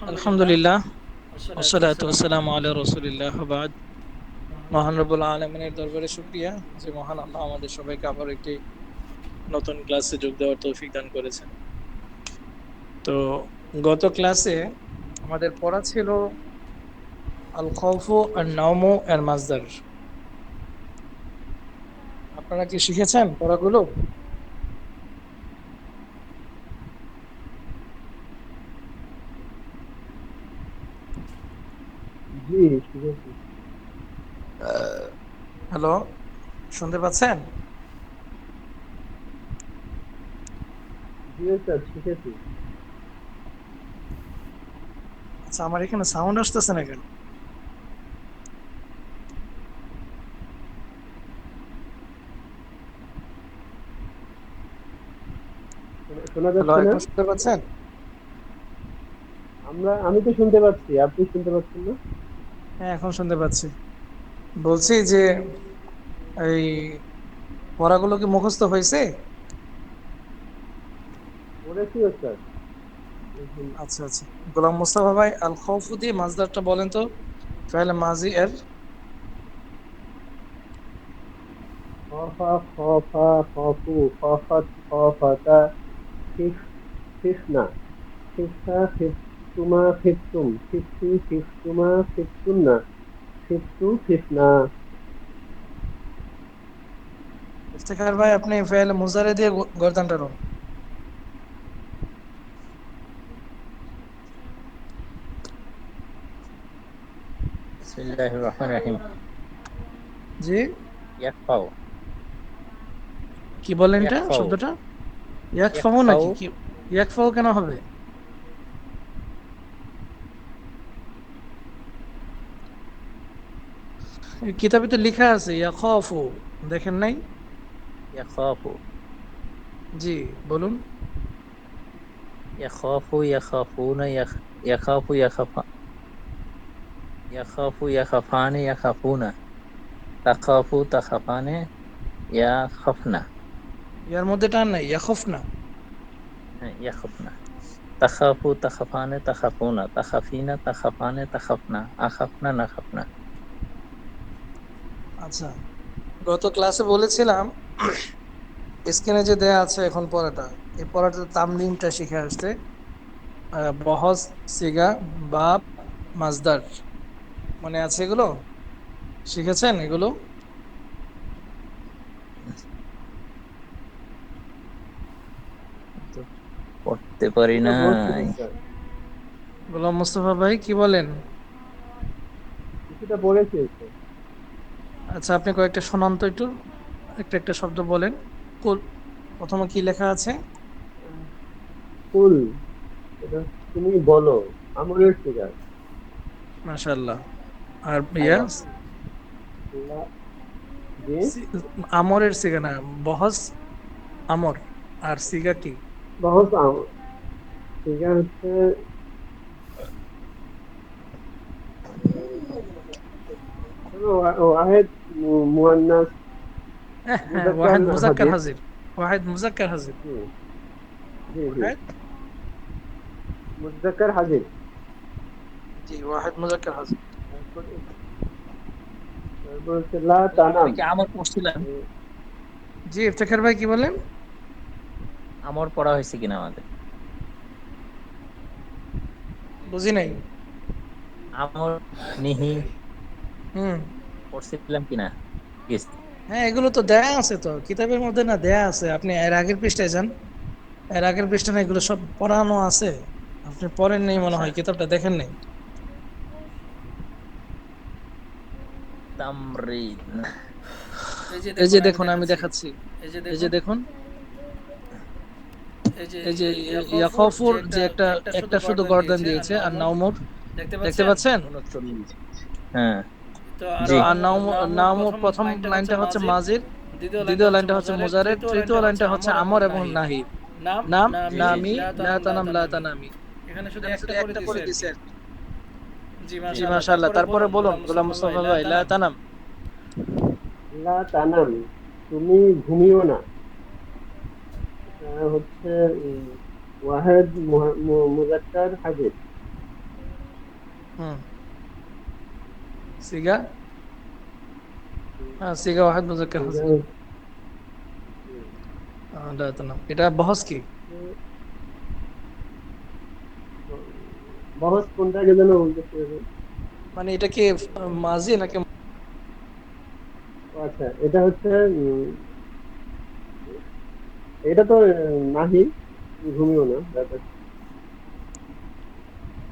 আলহামদুলিল্লাহ। আলা রাসূলিল্লাহ বাদ। মহান আলামিনের দরবারে শুকরিয়া যে মহান আল্লাহ আমাদের সবাইকে আবার একটি নতুন ক্লাসে যোগ দেওয়ার তৌফিক দান করেছেন। তো গত ক্লাসে আমাদের পড়া ছিল আল খৌফু আর নাওমু এর মাজদার আপনারা কি শিখেছেন পড়াগুলো জি ঠিক আছে হ্যালো শুনতে পাচ্ছেন? আচ্ছা আমার এখানে সাউন্ড আসতেছে না কেন? শোনা হ্যালো যাচ্ছে না? এখন শুনতে পাচ্ছেন? আমরা আমি তো শুনতে পাচ্ছি আপনি শুনতে পাচ্ছেন না? হ্যাঁ এখন শুনতে পাচ্ছি। বলছি যে এই পড়াগুলো কি মুখস্থ হয়েছে? আচ্ছা আচ্ছা। গোলাম মুস্তাফা ভাই আল খৌফু দিয়ে মাজদারটা বলেন তো ফাইল মাজি এর? খফা খফা খফু খফাত খফাতা খিফতুন্না খিফতু খিফনা ইফতেখার ভাই আপনি ফাইল মুজারে দিয়ে গ- গর্দানটা রন বিসমিল্লাহির রহমানির রহিম জি? ইয়াকফাউ। কি বলেন এটা। শব্দটা? ইয়াকফাউ নাকি। কি ইয়াকফাউ কেন হবে? কিতাবে তো লেখা আছে ইয়াখাফু দেখেন নাই? ইয়াখাফু। জি বলুন। ইয়াখাফু ইয়াখাফুনা ইয়াখ- ইয়াখাফু ইয়াখাফা ইয়াখাফু ইয়াখাফানে ইয়াখাফুনা। তাখাফু তাখাফানে ইয়াখাফনা। ইয়ার মধ্যে টান নাই ইয়াখফনা। হ্যাঁ, ইয়াখাফনা। তাখাফু তাখাফানে তাখাফুনা। তাখাফিনা তাখাফানে তাখাফনা। আখাফনা নাখাফনা। আচ্ছা গত ক্লাসে বলেছিলাম স্ক্রিনে যে দেয়া আছে এখন পড়াটা এই পড়াটার তামলিমটা শিখে আসছে বহজ সিগা বাপ মাজদার। মনে আছে এগুলো? শিখেছেন এগুলো? পড়তে পারি না। গোলাম মুস্তফা ভাই কি বলেন? কিছুটা পড়েছি আচ্ছা আপনি কয়েকটা শোনান তো একটু। একটা একটা শব্দ বলেন। কুল প্রথমে কি লেখা আছে? কুল এটা তুমি বলো আমরের ফিগার। মাশাআল্লাহ। আর ইয়া? আমরের সিগা না বহজ আমর। আর সিগা কি? বহুত আম- ফিগার হচ্ছে ওয়া- ওয়াহেদ মুয়ান্নাস হ্যাঁ, হ্যাঁ, মুজাক্কার ওয়াহিদ মুজাক্কার হাজির। হাজির ওয়াহিদ মুজাক্কার জি তারপর হচ্ছে লা তানাম আমি কি আমর পড়ছিলাম জি ইফতেখার ভাই কি বলেন? আমর পড়া হয়েছে কিনা আমাদের? বুঝি নাই। আমর নিহি হুম। পড়ছিলাম কিনা? Yes. হ্যাঁ এগুলো তো দেয়া আছে তো। কিতাবের মধ্যে না দেয়া আছে। আপনি এর আগের পৃষ্ঠায় যান। এর আগের পৃষ্ঠায় না এগুলো সব পড়ানো আছে। আপনি পড়েন নেই মনে হয় কিতাবটা দেখেন নেই। এই যে দেখুন আমি দেখাচ্ছি। এই যে দেখুন। এই যে ইয়াকফুর যে একটা একটা শুধু গর্দান দিয়েছে আর নাউমুর দেখতে পাচ্ছেন? হ্যাঁ। আর প্রথম লাইনটা হচ্ছে মাজির দ্বিতীয় লাইনটা হচ্ছে মুজারের তৃতীয় লাইনটা হচ্ছে আমর এবং নাহি নাম নামি লা তানাম লা তানামি এখানে শুধু একটা করে দিয়েছে জি মাশাআল্লাহ। তারপরে বলুন গোলাম মুস্তাফা ভাই লা তানাম লা তানাম তুমি ঘুমিও না। হচ্ছে ওয়াহেদ মুজাক্কার হাজির। হুম। সিগা হ্যাঁ সিগা ওয়াহিদ মুজাক্কার হাজির আহ, লা তানাম এটা বহস কি বহস কোনটাকে যেন করেছে মানে এটা কি মাজি নাকি আচ্ছা এটা হচ্ছে এটা তো নাহি ঘুমিও না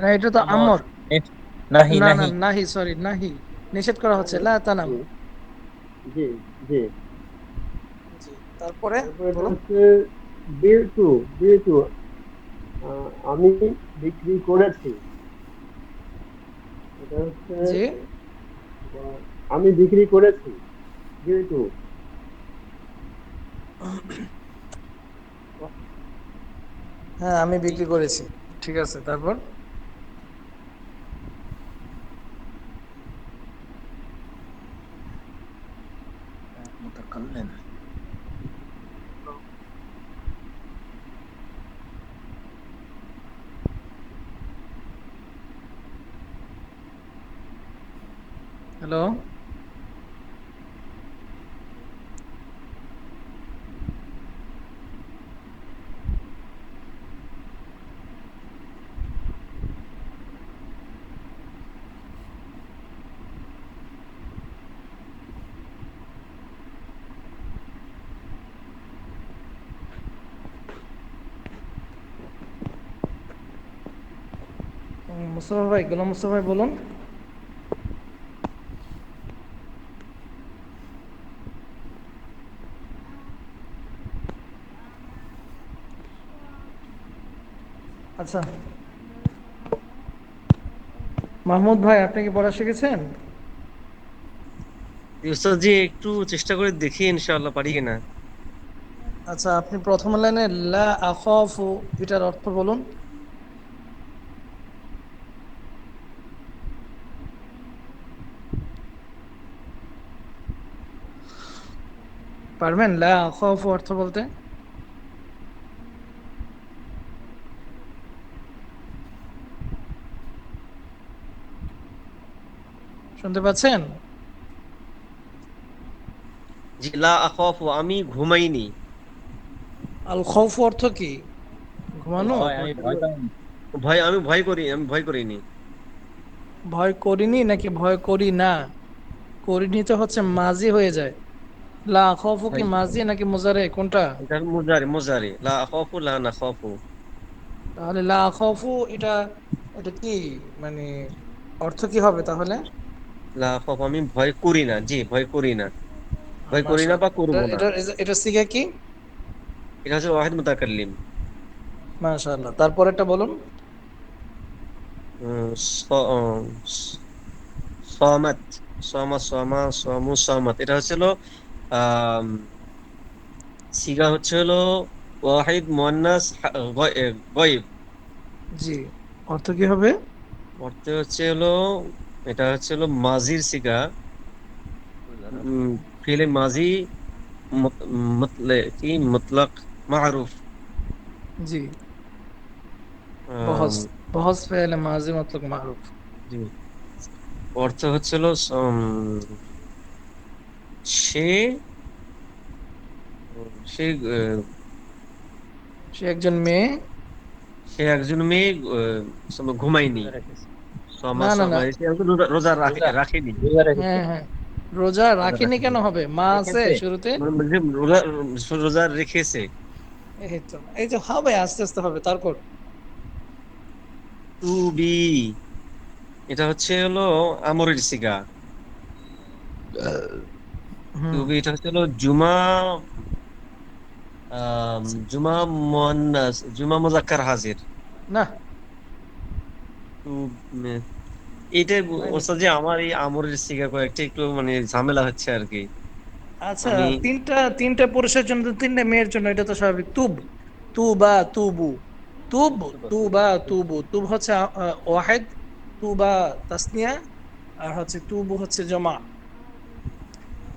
না এটা তো আমর নাহি নাহি। নাহি সরি নাহি। নিষেধ করা হচ্ছে। লা তানাম। জি জি। তারপরে বিল। টু বিল টু আমি বিক্রি করেছি। আমি বিক্রি করেছি বিল টু হ্যাঁ আমি বিক্রি করেছি। ঠিক আছে তারপর? মুতাকাল্লিম হ্যালো উম, মুস্তফা ভাই গোলাম মুস্তফা ভাই বলুন। আচ্ছা। মাহমুদ ভাই আপনি কি পড়া শিখেছেন? জি একটু চেষ্টা করে দেখি ইনশাআল্লাহ পারি কিনা। আচ্ছা আপনি প্রথম লাইনে লা আখাফু এটার অর্থ বলুন। পারবেন? লা আখাফু অর্থ বলতে? শুনতে পাচ্ছেন? জি লা আখাফু আমি ঘুমাইনি। আল খৌফ অর্থ কি? ঘুমানো? ভয়, আমি ভয় ভয় আমি ভয় করি আমি ভয় করিনি। ভয় করিনি নাকি ভয় করি না? করিনি তো হচ্ছে মাজি হয়ে যায়। লা খৌফু কি। মাজি নাকি মুজারে কোনটা এটা মুজারি মুজারি লা আখাফু লা নাখাফু তাহলে লা খৌফু এটা এটা কি মানে অর্থ কি হবে তাহলে? লা আখাফু আমি ভয় করি না। জি ভয় করি না। ভয় করি না বা করব এটা- না। এটা এটা- সিগা কি? এটা হচ্ছে ওয়াহিদ মুতাকাল্লিম। মাশাআল্লাহ। তারপরেরটা বলুন। সমাত। সমা সমা সমু সমাত। এটা হচ্ছিল সিগা হচ্ছে হলো ওয়াহিদ মুয়ান্নাস গয়ব। জি অর্থ কি হবে? অর্থ হচ্ছে হলো এটা হচ্ছে হলো মাজির সিগা ফিলে মাজি মতলে কি? মতলক মারুফ। জি। বহস বহস ফেলে মাজি মতলব মারুফ। জি। অর্থ হচ্ছিল উম, সে সে সে একজন মেয়ে? সে একজন মেয়ে ঘুমায়নি। রোজা- রোজা রাখে- রোজা। রাখেনি। রোজা। হ্যাঁ হ্যাঁ। রোজা রাখিনি কেন হবে? মা আছে শুরুতে? রোজা রেখেছে। এই তো হবে আস্তে আস্তে হবে তারপর? টু বি। এটা হচ্ছে হলো আমরের সিগা। টু বি এটা হচ্ছে হলো জুমা জুমা মুয়ান্নাস জুমা মুজাক্কার হাজির। না। টু এইটা ওস্তাদ যে আমার এই আমরের সিগা কয়েকটা একটু মানে ঝামেলা হচ্ছে আর কি। আচ্ছা তিনটা তিনটা পুরুষের জন্য তিনটা মেয়ের জন্য এটা তো স্বাভাবিক। তুব তুবু তুব। তু বা তুবু। তুব হচ্ছে ওয়াহেদ তু বা তাসনিয়া আর হচ্ছে তুবু হচ্ছে জমা।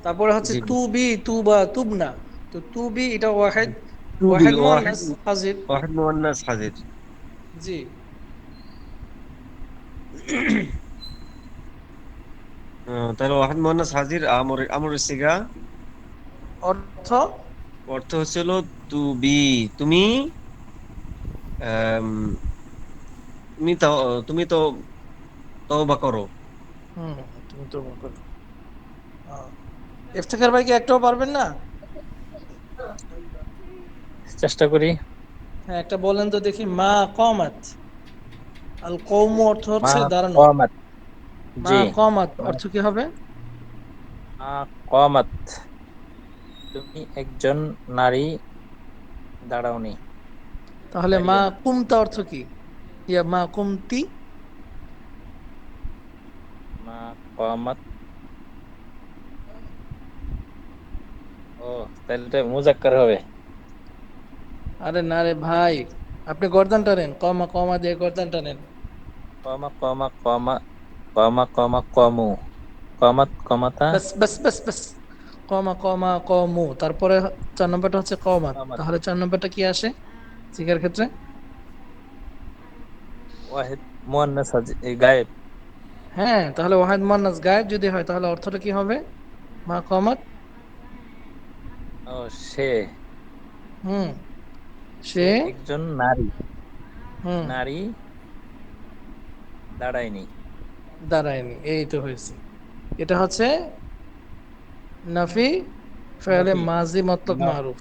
তারপরে হচ্ছে। তুবি তু বা তুবনা। তো এটা টু বি ওয়াহেদ ওয়াহিদ মুয়ান্নাস হাজির। ওয়াহিদ মুয়ান্নাস হাজির। জি। তাহলে ওয়াহিদ মুয়ান্নাস হাজির আমর আমরের সিগা। অর্থ? অর্থ হচ্ছিল তুবি। তুমি আম, তুমি তো তুমি তো তওবা করো। হুম তুমি তো করো। ইফতেখার ভাই কি একটাও পারবেন না? চেষ্টা করি। হ্যাঁ একটা বলেন তো দেখি মা কমাত। আল কৌম অর্থ হচ্ছে দাঁড়ানো। কমাত মা কমাত অর্থ কি হবে? মা কমাত তুমি একজন নারী দাঁড়াওনি। তাহলে মা। কুমতা অর্থ কি? ইয়া মা কুমতি? মা কমাত ও তাহলে এটা মুজাক্কার হবে। আরে না রে ভাই আপনি গর্দান টানেন কমা কমা দিয়ে গর্দান টানেন কমা কমা কমা কমা কমা কমু। কমাত কমাতা বাস বাস বাস বাস কমা কমা কমু তারপরে চার নম্বরটা হচ্ছে কমাত। তাহলে চার নম্বরটা কি আসে? শিকার ক্ষেত্রে? ওয়াহিদ মুয়ান্নাস এই গায়েব। হ্যাঁ তাহলে ওয়াহিদ মান্নাস গায়েব যদি হয় তাহলে অর্থটা কি হবে? মা কমাত ও সে। হুম। সে একজন নারী। হুম। নারী দাঁড়ায়নি। দাঁড়ায়নি এই তো হয়েছে। এটা হচ্ছে নাফি ফেলে। মাজি মতলব মারুফ।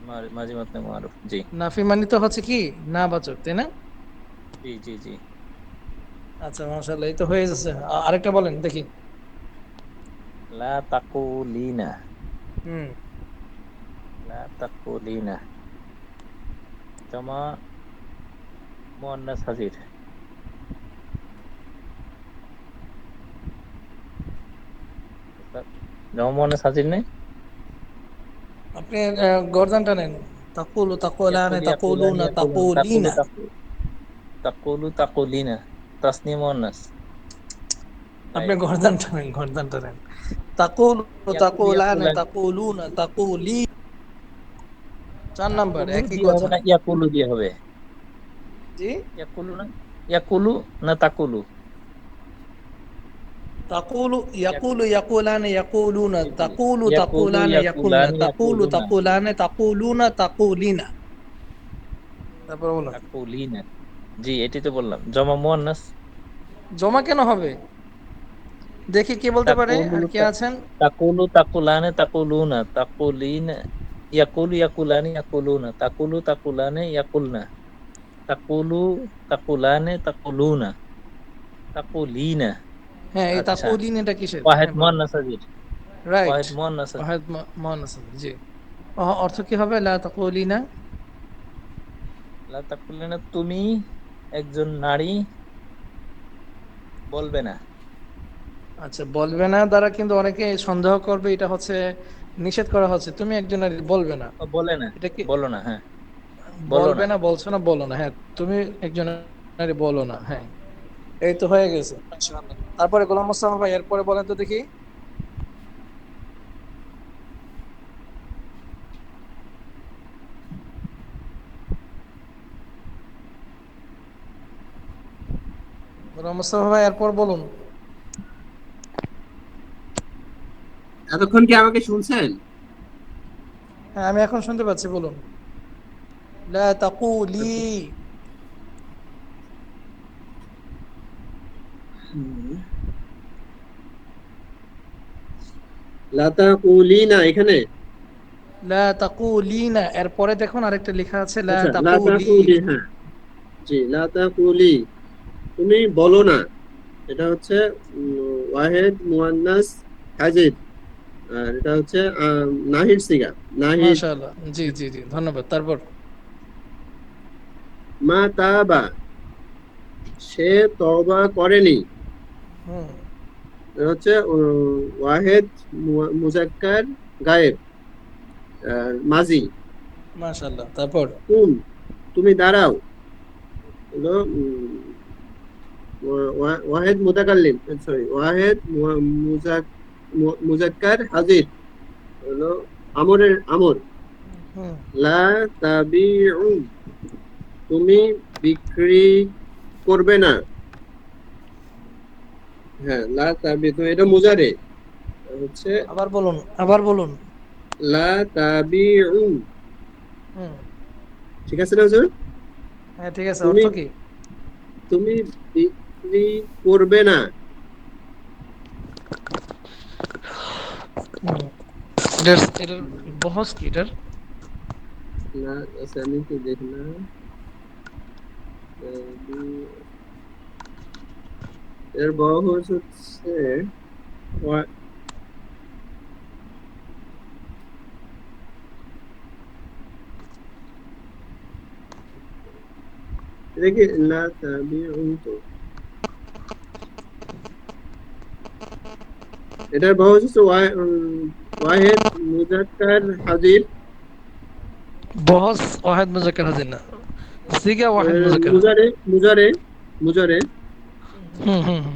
মা- মাঝে মধ্যে মারুফ জি। নাফি মানে তো হচ্ছে কি? না বাচক তাই না? জি জি জি। আচ্ছা মাশাআল্লাহ এই তো হয়ে যাচ্ছে আরেকটা বলেন দেখি। লা তাকুলিনা। হুম। লা তাকুলিনা জমা মুয়ান্নাস হাজির জমা মুয়ান্নাস হাজির নেই আপনি আহ, গর্দান টানেন তাকুলু তাকুলানে তাকুলুনা তাকুলিনা তাকুলু তাকুলিনা তাসনি মুয়ান্নাস আপনি গর্দান টানেন গর্দান টানেন তাকুলু তাকুলানে তাকুলুনা তাকুলি চার নাম্বার একই কথা। না ইয়াকুলু দিয়ে হবে? জি? ইয়াকুলু না? ইয়াকুলু না তাকুলু? তাকুলু ইয়াকুলু ইয়াকুলানে। তাকুলু ইয়াকুলু, তাকুলানে ইয়াকুলুনা তাকুলু। তাকুলানে তাকুলুনা তাকুলিনা। তারপর বলুন তাকুলিনা। জি এটি তো বললাম। জমা মুয়ান্নাস। জমা কেন হবে? দেখি কি বলতে পারে কে আছেন? তাকুলু তাকুলানে তাকুলুনা তাকুলিনা। ইয়াকুলু ইয়াকুলানি ইয়াকুলুনা তাকুলু তাকুলানে ইয়াকুলনা তাকুলু তাকুলানে তাকুলুনা তাকুলিনা হ্যাঁ এই আচ্ছা। তাকুলিন এটা কিসের? ওয়াহিদ মুয়ান্নাস রাইট ওয়াহিদ মুয়ান্নাস ওয়াহিদ মুয়ান্নাস জি। অর্থ কি হবে? লা তাকুলিনা? লা তাকুলিনা তুমি একজন নারী বলবে না। আচ্ছা বলবে না দ্বারা কিন্তু অনেকে সন্দেহ করবে। এটা হচ্ছে নিষেধ করা হচ্ছে তুমি একজনের বলবে না। বলে না। এটা কি? বলো না হ্যাঁ। বলবে না। বলছো না বলো না। হ্যাঁ তুমি একজনের বলো না হ্যাঁ। এই তো হয়ে গেছে। তারপরে গোলাম মোস্তফা ভাই এরপরে বলেন তো দেখি। গোলাম মোস্তফা ভাই এরপর বলুন। এতক্ষণ কি আমাকে শুনছেন? হ্যাঁ আমি এখন শুনতে পাচ্ছি বলুন। লা তাকুলি। লাতা কুলিনা এখানে? লা তাকুলিনা এরপরে দেখুন আরেকটা লেখা আছে লা আচ্ছা, লা তাকুলি। তাকুলি হ্যাঁ। জি লাতা কুলি তুমি বলো না এটা হচ্ছে ওয়াহেদ মুয়ান্নাস হাজির। আর এটা হচ্ছে নাহির সিগা নাহির মাশাআল্লাহ। জি জি জি। ধন্যবাদ। তারপর? মা তাবা। সে তওবা করেনি। হুম। হচ্ছে ওয়াহেদ মুজাক্কার গায়েব মাজি। মাশাআল্লাহ। তারপর? কুম তুমি দাঁড়াও। হলো ওয়াহেদ মুতাকাল্লিম সরি ওয়াহেদ মুজাক- মুজাক্কার হাজির। হলো আমরের আমর। লা তাবিউ। তুমি বিক্রি করবে না। হ্যাঁ লা তাবিতু এটা মুজারে। হচ্ছে আবার বলুন আবার বলুন। লা তাবিউ। ঠিক আছে না হুজুর? হ্যাঁ ঠিক আছে অর্থ কি? তুমি বিক্রি করবে না হুম। এটার এটার বহস কি এটার না আচ্ছা আমি একটু দেখলাম এর বহস হচ্ছে ওয়া- এটা কি লা তাবিউ তো এটার বহস হচ্ছে ওয়া- উম, ওয়াহেদ মুজাক্কার হাজির। বহস ওয়াহেদ মুজাক্কার হাজির না। সিগা ওয়াহেদ মুজাক্কার। মুজারে মুজারে মুজারে। হুম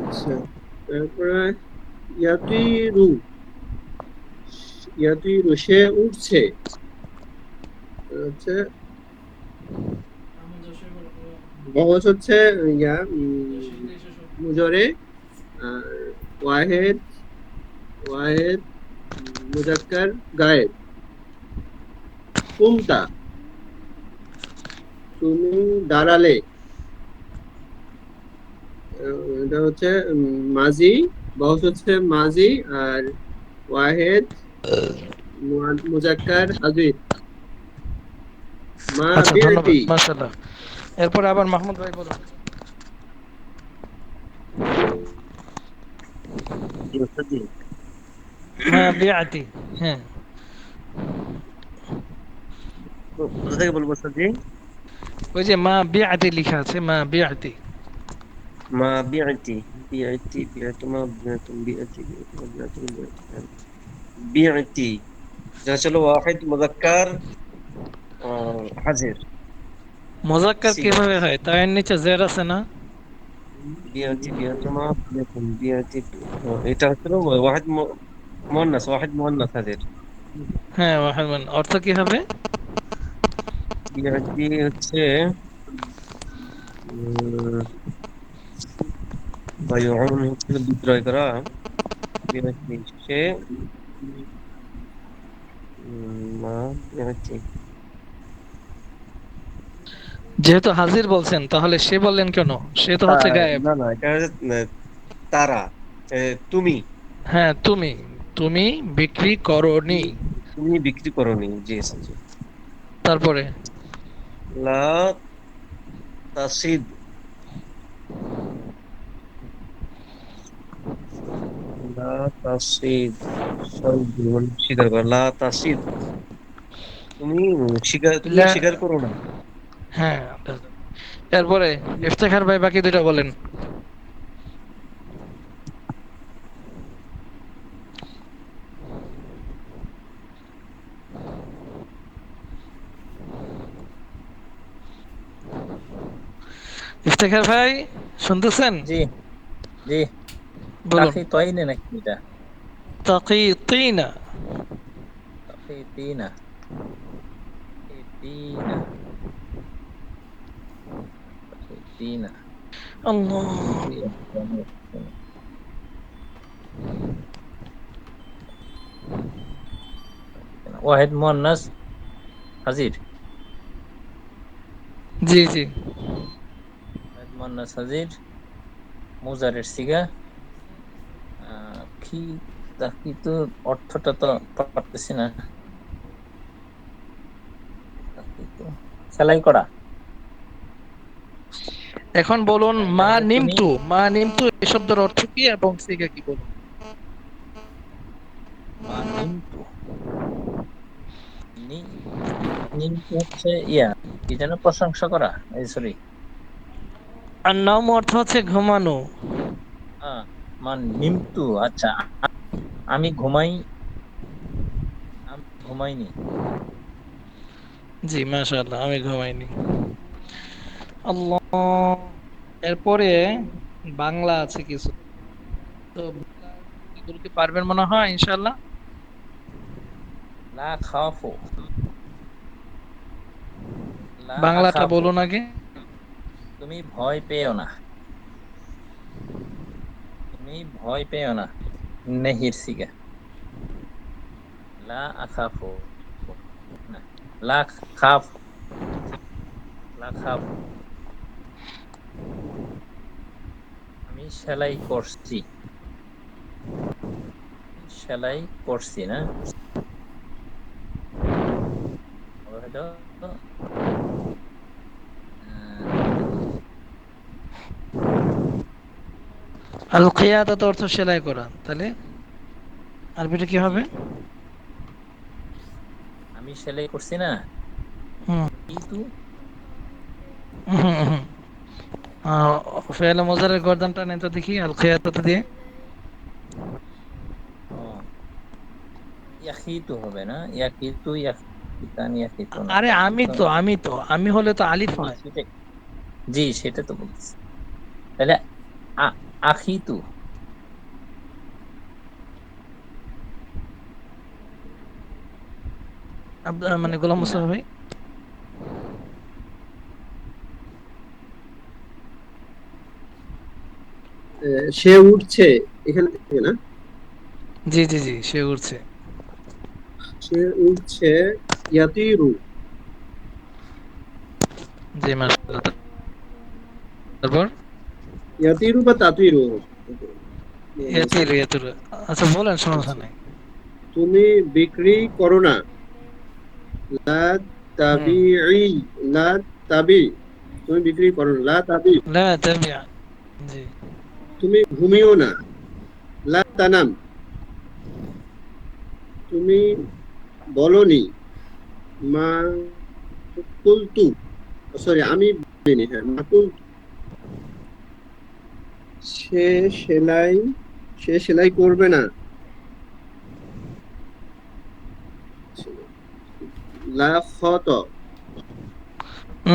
আচ্ছা তারপরে ইয়াতিরু ইয়াতিরু সে উঠছে। হচ্ছে বহস হচ্ছে ইয়া মুজরে। ওয়াহেদ ওয়াহেদ মুজাক্কার গায়েব। কুমতা তুমি দাঁড়ালে। এটা হচ্ছে মাজি বহস হচ্ছে মাজি আর ওয়াহেদ মুজাক্কার হাজির। মা আচ্ছা মাশাআল্লাহ। এরপরে আবার মাহমুদ ভাই বলুন। জি ওস্তাদ জি মা বিআতি হ্যাঁ তো কোথা থেকে বলব ওস্তাদ জি ওই যে মা বিআতি লেখা আছে মা বিআতি মা বিআতি বিআতি বিআতি মা বিআতি বিআতি বিআতি মা বিআতি বিআতি বিআতি যা চলো ওয়াহিদ মুজাক্কার না বিআতি বিআতি মা বিআতি বিআতি এটা হচ্ছে ওয়াহিদ মু- মুয়ান্নাস ওয়াহিদ মুয়ান্নাস হ্যাঁ ওয়াহেদ মান অর্থ কি হবে? বিআতি হচ্ছে উম, বায়ুউন হচ্ছে বিক্রয় করা। বিআতি সে উম, মা বিআতি যেহেতু হাজির বলছেন তাহলে সে বললেন কেন? সে তো হচ্ছে গায়েব। না না এটা তারা তুমি। হ্যাঁ তুমি। তুমি বিক্রি করনি। তুমি বিক্রি করনি জি জি। তারপরে? লা তাসিদ। লা তাসিদ স্বীকার করা লা তাসিদ। তুমি স্বীকার তুমি স্বীকার করো না। হ্যাঁ এরপরে ইফতেখার ভাই বাকি দুটো বলেন। ইফতেখার ভাই শুনতেছেন? জি জি। বলুন। তাকি নাকি এটা? তাকিতিনা তাকি তিনা। তিনা আল্লাহ ওয়াহিদ মুয়ান্নাস হাজির জি জি। ওয়াহিদ মুয়ান্নাস হাজির মুজারের সিগা কি তাকি তো অর্থটা তো পারতেছি না। তাকি তো? সেলাই করা। এখন বলুন মা তাহলে নিমতু মা নিমতু এই শব্দের অর্থ কি এবং সিগা কি বলুন? মা নিমতু? নিমতু হচ্ছে ইয়া কি যেন প্রশংসা করা এই সরি আর নাম অর্থ হচ্ছে ঘুমানো। আহ, মা নিমতু আচ্ছা আমি ঘুমাই আমি ঘুমাইনি। জি মাশাআল্লাহ আমি ঘুমাইনি। আল্লাহ। এরপরে বাংলা আছে কিছু। তো কি পারবেন মনে হয় ইনশাআল্লাহ? লা খাফু। বাংলাটা। বলুন আগে। তুমি ভয় পেও না। তুমি ভয় পেও না। নেহির সিগা লা আখাফু। না। লা খাফ। লা খাফ। আমি সেলাই করছি। সেলাই করছি না? হয়তো আল খিয়াদাত অর্থ সেলাই করা তাহলে? আরবিটা কি হবে? আমি সেলাই করছি না? হুম। কিন্তু ফেলে মজারের গর্দানটা নেন তো দেখি আল খিয়াদাত দিয়ে। ইয়াকিতু হবে না? ইয়াকিতু ইয়াকিতান ইয়াকিতু আরে আমি তো আমি তো আমি হলে তো আলিফ হয়। জি সেটা তো বলতেছি। তাহলে আ- আখিতু। মানে গোলাম মুস্তফা ভাই। সে উঠছে এখানে থেকে না? জি জি জি সে উঠছে সে উঠছে ইয়াতিরু। জি মাশাআল্লাহ। তারপর? ইয়াতিরু বা তাতিরু? ইয়াতির ইয়াতির। আচ্ছা বলেন সমস্যা নাই। তুমি বিক্রি করো না। লা তাবিই লা তাবি। তুমি বিক্রি করো না। লা তাবি। লা তাবিয়া জি। তুমি ঘুমিও না। লা তানাম। তুমি বলনি মা কুলতু। সরি আমি বলিনি হ্যাঁ মা কুলতু। সে সেলাই সে সেলাই করবে না। লা খত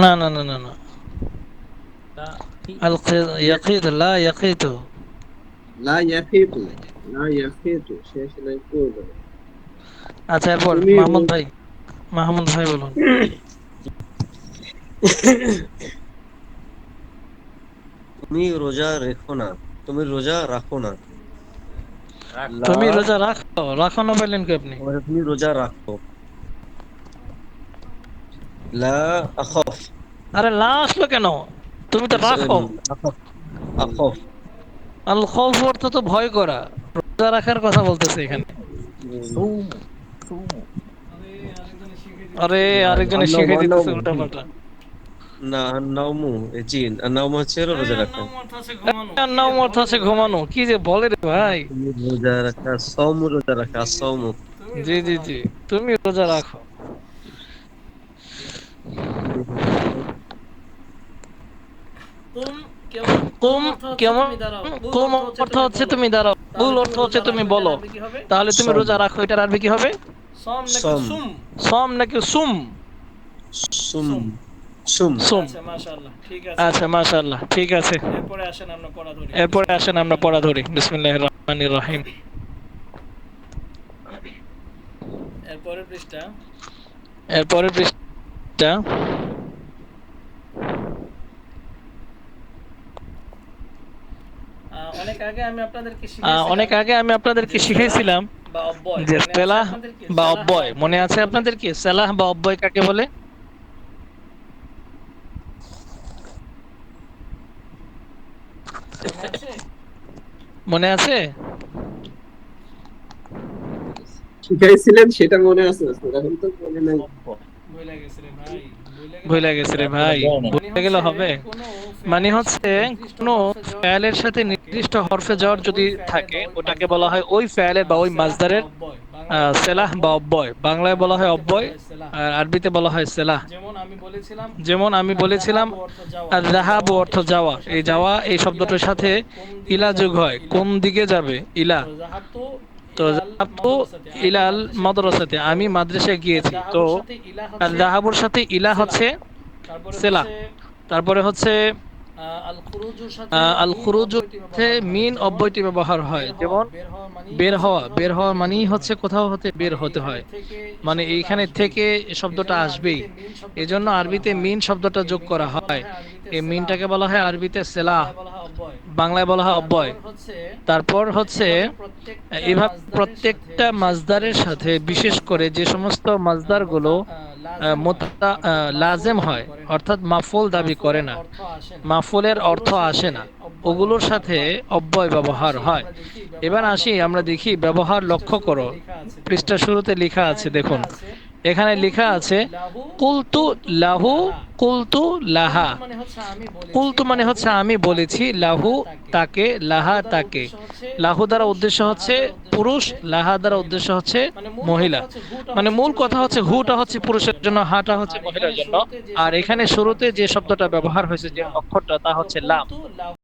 না না না না না। লা খি- আল ইয়াকিদ লা ইয়াকিতু লা ইয়াফিতু লা ইয়াফিতু সে সেলাই করবে না আচ্ছা এরপর তুমি- মাহমুদ ভাই মাহমুদ ভাই বলুন তুমি রোজা রেখো না তুমি রোজা রাখো না রাখ। লা- তুমি রোজা রাখো রাখো না পেলেন কি আপনি মানে তুমি রোজা রাখো লা আখফ আরে লা আসলো কেন তুমি তো রাখো। আল খৌফ অর্থ তো ভয় করা। রোজা রাখার কথা বলতেছে এখানে। আরে আরেকজনে শিখে দিতেছে উল্টা পাল্টা না নাওমু জি নাওমু হচ্ছে রোজা রাখা। নাম অর্থ আছে ঘুমানো। কি যে বলে রে ভাই। রোজা রাখা সৌমু রোজা রাখা সৌমু জি জি জি। তুমি রোজা রাখো। কুম কেমন? কুম অর্থ হচ্ছে তুমি দাঁড়াও। বুল অর্থ হচ্ছে তুমি বলো। তাহলে তুমি রোজা রাখো এটার আরবি কি হবে? সম নাকি সম। সুম? আচ্ছা মাশাআল্লাহ ঠিক আছে। আচ্ছা মাশাআল্লাহ ঠিক আছে। এরপরে আসেন আমরা পড়া ধরি এরপরে আসেন আমরা পড়া ধরি বিসমিল্লাহির রহমানির রহিম। এরপরে পৃষ্ঠা। এরপরের পৃষ্ঠা। অনেক আগে আমি আপনাদেরকে শিখিয়েছিলাম। অনেক আগে আমি আপনাদেরকে যে শিখাইছিলাম বা অব্যয় যে মনে আছে সেলাহ বা অব্যয় মনে আছে আপনাদের কি? সেলাহ বা অব্যয় কাকে বলে? মনে আছে? মনে আছে? শিখাইছিলেন সেটা মনে আছে। এখন তো মনে নাই। ভুলে গেছে রে ভাই ভুলে গেছে রে ভাই। ভুলে গেলে হবে। মানে হচ্ছে কোনো ফ্যালের সাথে নির্দিষ্ট হরফে যাওয়ার যদি থাকে ওটাকে বলা হয় ওই ফ্যালের বা ওই মাজদারের সেলাহ বা অব্যয়। বাংলায় বলা হয় অব্যয় আর আরবিতে বলা হয় সেলাহ। যেমন আমি বলেছিলাম যেমন আমি বলেছিলাম আর রাহাব অর্থ যাওয়া। এই যাওয়া এই শব্দটার সাথে ইলা যোগ হয়। কোন দিকে যাবে? ইলা। তো যাহাবতু ইলাল মাদ্রাসাতে, আমি মাদ্রাসায় গিয়েছি তো আর সাথে ইলা হচ্ছে সেলাহ। তারপরে হচ্ছে আল খুরুজুর সাথে মিন অব্যয়টি ব্যবহার হয়। যেমন, বের হওয়া বের হওয়া মানেই হচ্ছে কোথাও হতে। বের হতে হয় মানে এইখানে থেকে শব্দটা আসবেই এজন্য আরবিতে মিন শব্দটা যোগ করা হয় এই মিনটাকে বলা হয় আরবিতে সেলা বাংলায় বলা হয় অব্যয়। হয় তারপর হচ্ছে এভাবে প্রত্যেকটা মাজদারের সাথে বিশেষ করে যে সমস্ত মাজদারগুলো লাজেম হয় অর্থাৎ মাফুল দাবি করে না। মাফুলের অর্থ আসে না। ওগুলোর সাথে অব্যয় ব্যবহার হয়। এবার আসি আমরা দেখি ব্যবহার লক্ষ্য করো। পৃষ্ঠা শুরুতে লেখা আছে দেখুন। এখানে লেখা আছে, কুলতু লাহু, কুলতু লাহা। কুলতু মানে হচ্ছে আমি বলেছি, লাহু তাকে, লাহা তাকে। লাহু দ্বারা উদ্দেশ্য হচ্ছে পুরুষ, লাহা দ্বারা উদ্দেশ্য হচ্ছে মহিলা। মানে মূল কথা হচ্ছে হুটা হচ্ছে পুরুষের জন্য, হাটা হচ্ছে মহিলার জন্য। আর এখানে শুরুতে যে শব্দটা ব্যবহার হয়েছে, যে অক্ষরটা, তা হচ্ছে লাম।